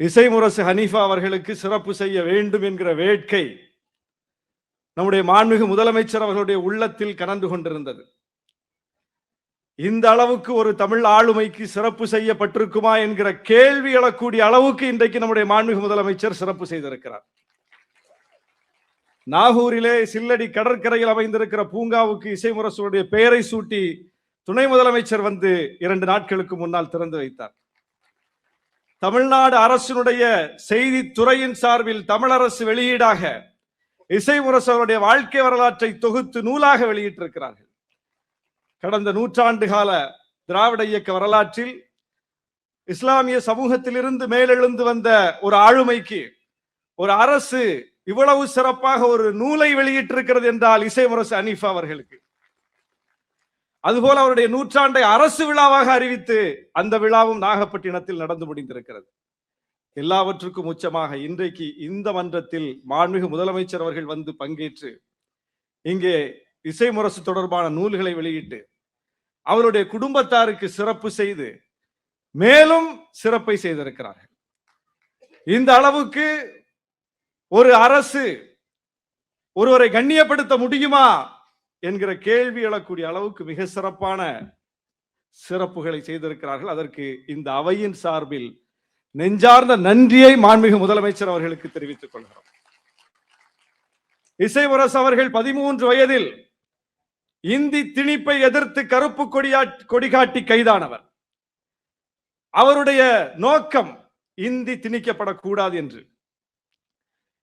இசைமுரசு Hanifa அவர்களுக்கு சிறப்பு செய்ய வேண்டும் என்கிற வேட்கை நம்முடைய மாண்புமிகு முதலமைச்சர் அவர்களுடைய உள்ளத்தில் கலந்து கொண்டிருந்தது. இந்த அளவுக்கு ஒரு தமிழ் ஆளுமைக்கு சிறப்பு செய்யப்பட்டிருக்குமா என்கிற கேள்வி எழக்கூடிய அளவுக்கு இன்றைக்கு நம்முடைய மாண்புமிகு முதலமைச்சர் சிறப்பு செய்திருக்கிறார். நாகூரிலே சில்லடி கடற்கரையில் அமைந்திருக்கிற பூங்காவுக்கு இசைமுரசுடைய பெயரை சூட்டி துணை முதலமைச்சர் வந்து இரண்டு நாட்களுக்கு முன்னால் திறந்து வைத்தார். தமிழ்நாடு அரசினுடைய செய்தி துறையின் சார்பில் தமிழரசு வெளியீடாக இசைமுரசு அவருடைய வாழ்க்கை வரலாற்றை தொகுத்து நூலாக வெளியிட்டிருக்கிறார்கள். கடந்த நூற்றாண்டு கால திராவிட இயக்க வரலாற்றில் இஸ்லாமிய சமூகத்திலிருந்து மேலெழுந்து வந்த ஒரு ஆளுமைக்கு ஒரு அரசு இவ்வளவு சிறப்பாக ஒரு நூலை வெளியிட்டிருக்கிறது என்றால் இசைமுரசு அனீஃபா அவர்களுக்கு. அதுபோல அவருடைய நூற்றாண்டை அரசு விழாவாக அறிவித்து அந்த விழாவும் நாகப்பட்டினத்தில் நடந்து முடிந்திருக்கிறது. எல்லாவற்றுக்கும் உச்சமாக இன்றைக்கு இந்த மன்றத்தில் மாண்புமிகு முதலமைச்சர் அவர்கள் வந்து பங்கேற்று இங்கே இசை முரசு தொடர்பான நூல்களை வெளியிட்டு அவருடைய குடும்பத்தாருக்கு சிறப்பு செய்து மேலும் சிறப்பை செய்திருக்கிறார்கள். இந்த அளவுக்கு ஒரு அரசு ஒருவரை கண்ணியப்படுத்த முடியுமா? என்கிற கேள்வி எழக்கூடிய அளவுக்கு மிக சிறப்பான சிறப்புகளை செய்திருக்கிறார்கள். அதற்கு இந்த அவையின் சார்பில் நெஞ்சார்ந்த நன்றியை மாண்புமிகு முதலமைச்சர் அவர்களுக்கு தெரிவித்துக் கொள்கிறோம். இசைமுரசு அவர்கள் பதிமூன்று வயதில் இந்தி திணிப்பை எதிர்த்து கருப்பு கொடியா கொடிகாட்டி கைதானவர். அவருடைய நோக்கம் இந்தி திணிக்கப்படக்கூடாது என்று.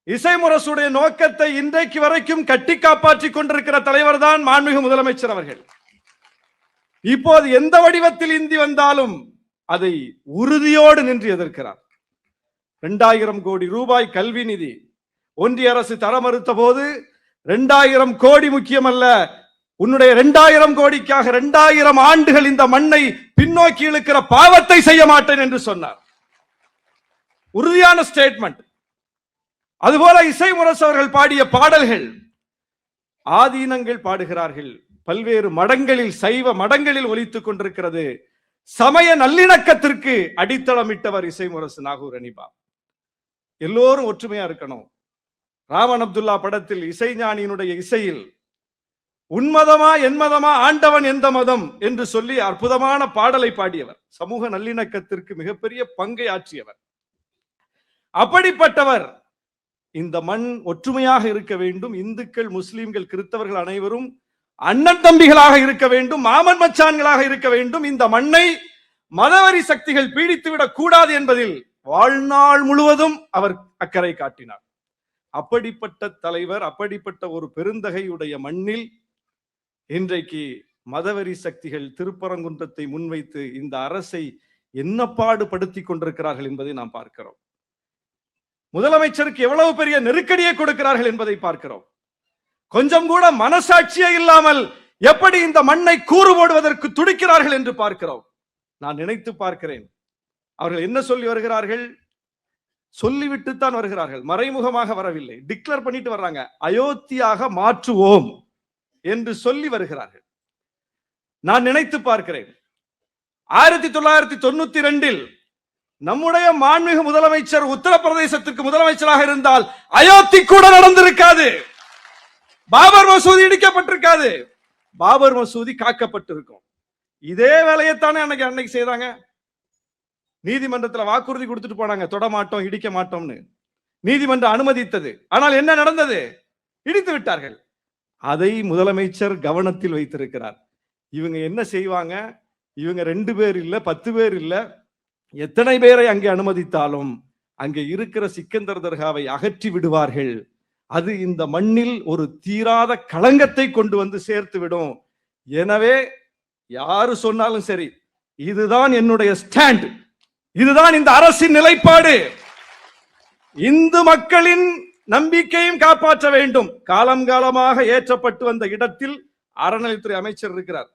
இசைமுரசுடைய நோக்கத்தை இன்றைக்கு வரைக்கும் கட்டி காப்பாற்றிக் கொண்டிருக்கிற தலைவர் தான் மாண்புமிகு முதலமைச்சர் அவர்கள். இப்போது எந்த வடிவத்தில் இந்தி வந்தாலும் அதை உறுதியோடு நின்று எதிர்க்கிறார். இரண்டாயிரம் கோடி ரூபாய் கல்வி நிதி. ஒன்றிய அரசு தர மறுத்த போது இரண்டாயிரம் கோடி முக்கியமல்ல உன்னுடைய இரண்டாயிரம் கோடிக்காக இரண்டாயிரம் ஆண்டுகள் இந்த மண்ணை பின்னோக்கி இழுக்கிற பாவத்தை செய்ய மாட்டேன் என்று சொன்னார். உறுதியான ஸ்டேட்மெண்ட் அதுபோல இசை முரசு அவர்கள் பாடிய பாடல்கள் ஆதீனங்கள் பாடுகிறார்கள். பல்வேறு மடங்களில் சைவ மடங்களில் ஒலித்துக் கொண்டிருக்கிறது. சமய நல்லிணக்கத்திற்கு அடித்தளமிட்டவர் இசை முரசு நாகூர் அனிபா. எல்லோரும் ஒற்றுமையா இருக்கணும். ராமன் அப்துல்லா படத்தில் இசைஞானியினுடைய இசையில் உன்மதமா என்மதமா ஆண்டவன் எந்த மதம்? என்று சொல்லி அற்புதமான பாடலை பாடியவர். சமூக நல்லிணக்கத்திற்கு மிகப்பெரிய பங்கை ஆற்றியவர். அப்படிப்பட்டவர் இந்த மண் ஒற்றுமையாக இருக்க வேண்டும். இந்துக்கள் முஸ்லிம்கள் கிறிஸ்தவர்கள் அனைவரும் அண்ணன் தம்பிகளாக இருக்க வேண்டும் மாமன் மச்சான்களாக இருக்க வேண்டும். இந்த மண்ணை மதவரி சக்திகள் பீடித்துவிடக் கூடாது என்பதில் வாழ்நாள் முழுவதும் அவர் அக்கறை காட்டினார். அப்படிப்பட்ட தலைவர் அப்படிப்பட்ட ஒரு பெருந்தகையுடைய மண்ணில் இன்றைக்கு மதவெறி சக்திகள் திருப்பரங்குன்றத்தை முன்வைத்து இந்த அரசை என்ன பாடுபடுத்தி கொண்டிருக்கிறார்கள் என்பதை நாம் பார்க்கிறோம். முதலமைச்சருக்கு எவ்வளவு பெரிய நெருக்கடியை கொடுக்கிறார்கள் என்பதை பார்க்கிறோம். கொஞ்சம் கூட மனசாட்சியே இல்லாமல் எப்படி இந்த மண்ணை கூறு போடுவதற்கு துடிக்கிறார்கள் என்று பார்க்கிறோம். நான் நினைத்து பார்க்கிறேன். அவர்கள் என்ன சொல்லி வருகிறார்கள்? சொல்லிவிட்டுத்தான் வருகிறார்கள். மறைமுகமாக வரவில்லை. டிக்ளேர் பண்ணிட்டு வர்றாங்க. அயோத்தியாக மாற்றுவோம் என்று சொல்லி வருகிறார்கள். நான் நினைத்து பார்க்கிறேன். ஆயிரத்தி தொள்ளாயிரத்தி தொண்ணூத்தி ரெண்டில் நம்முடைய மாண்புமிகு முதலமைச்சர் உத்தரப்பிரதேசத்துக்கு முதலமைச்சராக இருந்தால் அயோத்தி கூட நடந்திருக்காது. பாபர் மசூதி இடிக்கப்பட்டிருக்காது. பாபர் மசூதி காக்கப்பட்டிருக்கும். இதே வேலையைத்தானே அன்னைக்கு அன்னைக்கு செய்தாங்க நீதிமன்றத்துல வாக்குறுதி கொடுத்துட்டு போனாங்க. தொடமாட்டோம் இடிக்க மாட்டோம்னு. நீதிமன்றம் அனுமதித்தது. ஆனால் என்ன நடந்தது? இடித்து விட்டார்கள். அதை முதலமைச்சர் கவனத்தில் வைத்திருக்கிறார். இவங்க என்ன செய்வாங்க? இவங்க ரெண்டு பேர் இல்ல பத்து பேர் இல்ல எத்தனை பேரை அங்கே அனுமதித்தாலும் அங்கே இருக்கிற சிக்கந்தர் தர்காவை அகற்றி விடுவார்கள். அது இந்த மண்ணில் ஒரு தீராத களங்கத்தை கொண்டு வந்து சேர்த்து விடும். எனவே யாரு சொன்னாலும் சரி இதுதான் என்னுடைய ஸ்டாண்ட். இதுதான் இந்த அரசின் நிலைப்பாடு. இந்து மக்களின் நம்பிக்கையும் காப்பாற்ற வேண்டும். காலம் காலமாக ஏற்றப்பட்டு வந்த இடத்தில் அறநிலைத்துறை அமைச்சர் இருக்கிறார்.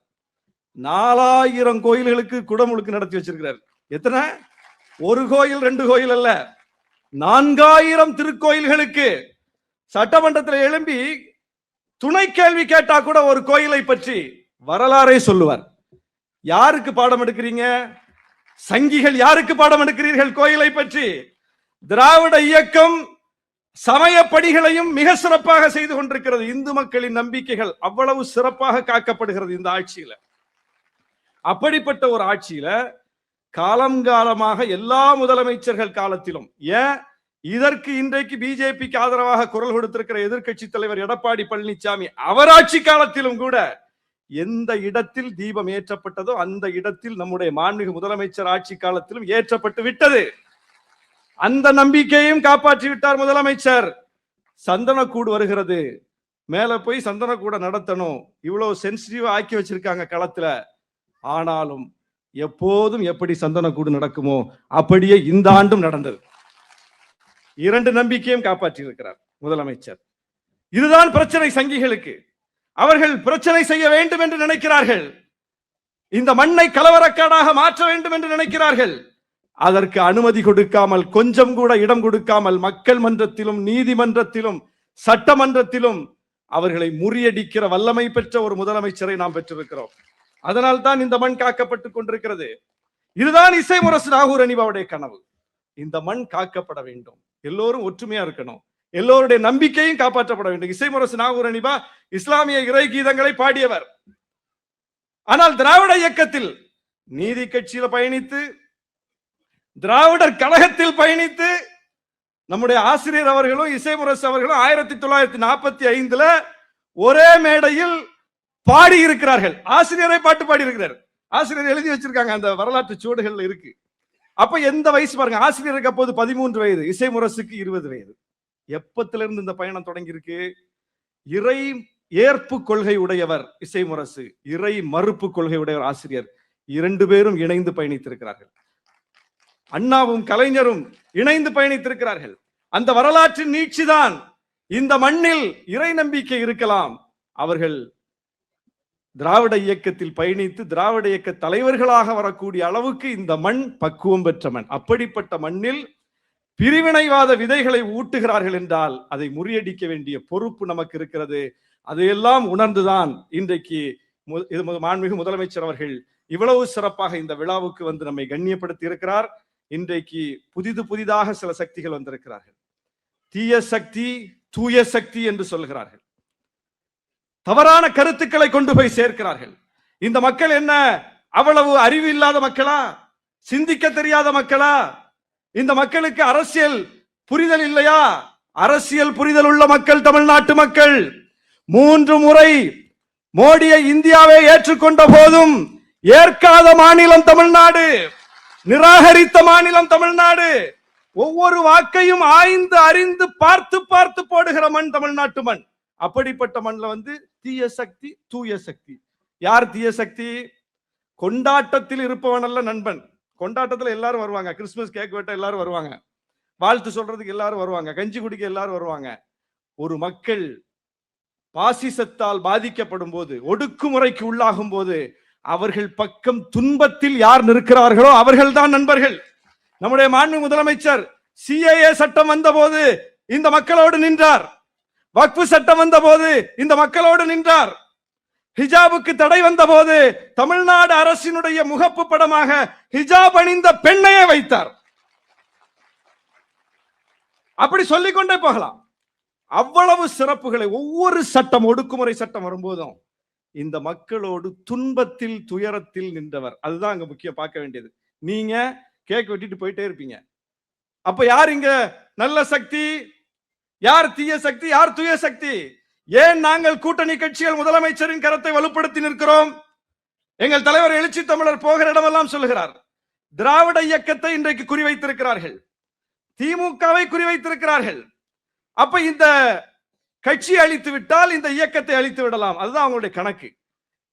நாலாயிரம் கோயில்களுக்கு குடமுழுக்கு நடத்தி வச்சிருக்கிறார். எத்தனை? ஒரு கோயில் ரெண்டு கோயில் அல்ல. நான்காயிரம் திருக்கோயில்களுக்கு சட்டமன்றத்தில் எழும்பி துணை கேள்வி கேட்டா கூட ஒரு கோயிலை பற்றி வரலாறை சொல்லுவார். யாருக்கு பாடம் எடுக்கிறீங்க? சங்கிகள் யாருக்கு பாடம் எடுக்கிறீர்கள் கோயிலை பற்றி? திராவிட இயக்கம் சமய பணிகளையும் மிக சிறப்பாக செய்து கொண்டிருக்கிறது. இந்து மக்களின் நம்பிக்கைகள் அவ்வளவு சிறப்பாக காக்கப்படுகிறது இந்த ஆட்சியில. அப்படிப்பட்ட ஒரு ஆட்சியில காலங்காலமாக எல்லா முதலமைச்சர்கள் காலத்திலும் ஏன்? இதற்கு இன்றைக்கு பிஜேபிக்கு ஆதரவாக குரல் கொடுத்திருக்கிற எதிர்க்கட்சி தலைவர் எடப்பாடி பழனிசாமி அவராட்சி காலத்திலும் கூட எந்த இடத்தில் தீபம் ஏற்றப்பட்டதோ அந்த இடத்தில் நம்முடைய மாண்புமிகு முதலமைச்சர் ஆட்சி காலத்திலும் ஏற்றப்பட்டு விட்டது. அந்த நம்பிக்கையும் காப்பாற்றி விட்டார் முதலமைச்சர். சந்தனக்கூடு வருகிறது. மேல போய் சந்தனக்கூட நடத்தணும். இவ்வளவு சென்சிட்டிவா ஆக்கி வச்சிருக்காங்க களத்துல. ஆனாலும் எப்போதும் எப்படி சந்தனக்கூடு நடக்குமோ அப்படியே இந்த ஆண்டும் நடந்தது. இரண்டு நம்பிக்கையும் காப்பாற்றி இருக்கிறார் முதலமைச்சர். இதுதான் பிரச்சனை சங்கிகளுக்கு. அவர்கள் பிரச்சனை செய்ய வேண்டும் என்று நினைக்கிறார்கள். இந்த மண்ணை கலவரக்காடாக மாற்ற வேண்டும் என்று நினைக்கிறார்கள். அதற்கு அனுமதி கொடுக்காமல் கொஞ்சம் கூட இடம் கொடுக்காமல் மக்கள் மன்றத்திலும் நீதிமன்றத்திலும் சட்டமன்றத்திலும் அவர்களை முறியடிக்கிற வல்லமை பெற்ற ஒரு முதலமைச்சரை நாம் பெற்றிருக்கிறோம். அதனால் தான் இந்த மண் காக்கப்பட்டுக் கொண்டிருக்கிறது. இதுதான் இசை முரசு நாகூர் அனிபாவுடைய கனவு. இந்த மண் காக்கப்பட வேண்டும். எல்லோரும் ஒற்றுமையா இருக்கணும். எல்லோருடைய நம்பிக்கையும் காப்பாற்றப்பட வேண்டும். இசை முரசு நாகூர் அணிவா இஸ்லாமிய இறை கீதங்களை பாடியவர். ஆனால் திராவிட இயக்கத்தில் நீதி கட்சியில பயணித்து திராவிடர் கழகத்தில் பயணித்து நம்முடைய ஆசிரியர் அவர்களும் இசைமுரசு அவர்களும் ஆயிரத்தி தொள்ளாயிரத்தி நாற்பத்தி ஐந்துல ஒரே மேடையில் பாடி இருக்கிறார்கள் ஆசிரியரை பாட்டு பாடி இருக்கிறார் ஆசிரியர் எழுதி வச்சிருக்காங்க அந்த வரலாற்று சூடுகள் இருக்கு. அப்ப எந்த வயசு பாருங்க. ஆசிரியருக்கு அப்போது பதிமூன்று வயது இசை முரசுக்கு இருபது வயது. எப்பத்துல இருந்து இந்த பயணம் தொடங்கி இருக்கு இறை ஏற்பு கொள்கை உடையவர் இசை முரசு இறை மறுப்பு கொள்கை உடையவர் ஆசிரியர். இரண்டு பேரும் இணைந்து பயணித்திருக்கிறார்கள். அண்ணாவும் கலைஞரும் இணைந்து பயணித்திருக்கிறார்கள். அந்த வரலாற்றின் நீட்சிதான். இந்த மண்ணில் இறை நம்பிக்கை இருக்கலாம். அவர்கள் திராவிட இயக்கத்தில் பயணித்து திராவிட இயக்க தலைவர்களாக வரக்கூடிய அளவுக்கு இந்த மண் பக்குவம் பெற்ற மண். அப்படிப்பட்ட மண்ணில் பிரிவினைவாத விதைகளை ஊட்டுகிறார்கள் என்றால் அதை முறியடிக்க வேண்டிய பொறுப்பு நமக்கு இருக்கிறது. அதையெல்லாம் உணர்ந்துதான் இன்றைக்கு மு- இது மாண்புமிகு முதலமைச்சர் அவர்கள் இவ்வளவு சிறப்பாக இந்த விழாவுக்கு வந்து நம்மை கண்ணியப்படுத்தி இருக்கிறார் இன்றைக்கு புதிது புதிதாக சில சக்திகள் வந்திருக்கிறார்கள். தீய சக்தி தூய சக்தி என்று சொல்கிறார்கள். தவறான கருத்துக்களை கொண்டு போய் சேர்க்கிறார்கள். இந்த மக்கள் என்ன அவ்வளவு அறிவு இல்லாத மக்களா? சிந்திக்க தெரியாத மக்களா? இந்த மக்களுக்கு அரசியல் புரிதல் இல்லையா? அரசியல் புரிதல் உள்ள மக்கள் தமிழ்நாட்டு மக்கள். மூன்று முறை மோடியை இந்தியாவை ஏற்றுக்கொண்ட போதும் ஏற்காத மாநிலம் தமிழ்நாடு நிராகரித்த மாநிலம் தமிழ்நாடு. ஒவ்வொரு வாக்கையும் ஆய்ந்து அறிந்து பார்த்து பார்த்து போடுகிற மண் தமிழ்நாட்டு மண். அப்படிப்பட்ட மண்ணில் வந்து தீய சக்தி தூய சக்தி. யார் தீய சக்தி? கொண்டாட்டத்தில் இருப்பவனல்ல நண்பன். கொண்டாட்டத்துல எல்லாரும் வருவாங்க. கிறிஸ்துமஸ் கேக் வெட்ட எல்லாரும் வருவாங்க. வாழ்த்து சொல்றதுக்கு எல்லாரும் வருவாங்க. கஞ்சி குடிக்க எல்லாரும் வருவாங்க. ஒரு மக்கள் பாசிசத்தால் பாதிக்கப்படும் போது ஒடுக்குமுறைக்கு உள்ளாகும் போது அவர்கள் பக்கம் துன்பத்தில் யார் நிற்கிறார்களோ அவர்கள்தான் நண்பர்கள். நம்முடைய மாண்பு முதலமைச்சர் சிஏஏ சட்டம் வந்தபோது இந்த மக்களோடு நின்றார். வக்ஃபு சட்டம் வந்த போது இந்த மக்களோடு நின்றார். ஹிஜாபுக்கு தடை வந்த போது தமிழ்நாடு அரசினுடைய முகப்பு படமாக ஹிஜாப் அணிந்த பெண்ணையே வைத்தார். அப்படி சொல்லிக்கொண்டே போகலாம். அவ்வளவு சிறப்புகளை ஒவ்வொரு சட்டம் ஒடுக்குமுறை சட்டம் வரும்போதும் இந்த மக்களோடு துன்பத்தில் துயரத்தில் நின்றவர். அதுதான் அங்க முக்கியம் பார்க்க வேண்டியது. நீங்க கேக் வெட்டிட்டு போயிட்டே இருப்பீங்க. அப்ப யார் இங்க? நல்ல சக்தி யார் தீய சக்தி யார் தூய சக்தி? ஏன் நாங்கள் கூட்டணி கட்சிகள் முதலமைச்சரின் கரத்தை வலுப்படுத்தி நிற்கிறோம்? எங்கள் தலைவர் எழுச்சி தமிழர் போகிற இடமெல்லாம் சொல்லுகிறார் திராவிட இயக்கத்தை இன்றைக்கு குறிவைத்திருக்கிறார்கள். திமுகவை குறிவைத்திருக்கிறார்கள். அப்ப இந்த கட்சி அழித்து விட்டால் இந்த இயக்கத்தை அழித்து விடலாம். அதுதான் அவங்களுடைய கணக்கு.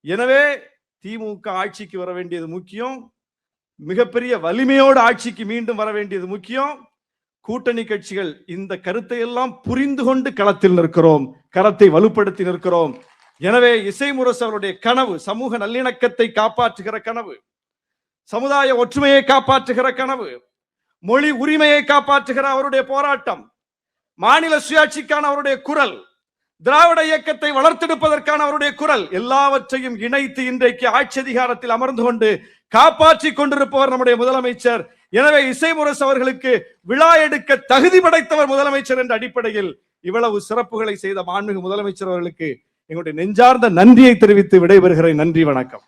எனவே திமுக ஆட்சிக்கு வர வேண்டியது முக்கியம். மிகப்பெரிய வலிமையோடு ஆட்சிக்கு மீண்டும் வர வேண்டியது முக்கியம். கூட்டணி கட்சிகள் இந்த கருத்தை எல்லாம் புரிந்து கொண்டு களத்தில் நிற்கிறோம் கரத்தை வலுப்படுத்தி நிற்கிறோம். எனவே இசை முரசு அவருடைய கனவு சமூக நல்லிணக்கத்தை காப்பாற்றுகிற கனவு சமுதாய ஒற்றுமையை காப்பாற்றுகிற கனவு மொழி உரிமையை காப்பாற்றுகிற அவருடைய போராட்டம் மாநில சுயாட்சிக்கான அவருடைய குரல் திராவிட இயக்கத்தை வளர்த்தெடுப்பதற்கான அவருடைய குரல் எல்லாவற்றையும் இணைத்து இன்றைக்கு ஆட்சி அதிகாரத்தில் அமர்ந்து கொண்டு காப்பாற்றி கொண்டிருப்பவர் நம்முடைய முதலமைச்சர். எனவே இசைமுரசு அவர்களுக்கு விழா எடுக்க தகுதி படைத்தவர் முதலமைச்சர் என்ற அடிப்படையில் இவ்வளவு சிறப்புகளை செய்த மாண்புமிகு முதலமைச்சர் அவர்களுக்கு எங்களுடைய நெஞ்சார்ந்த நன்றியை தெரிவித்து விடைபெறுகிறேன். நன்றி வணக்கம்.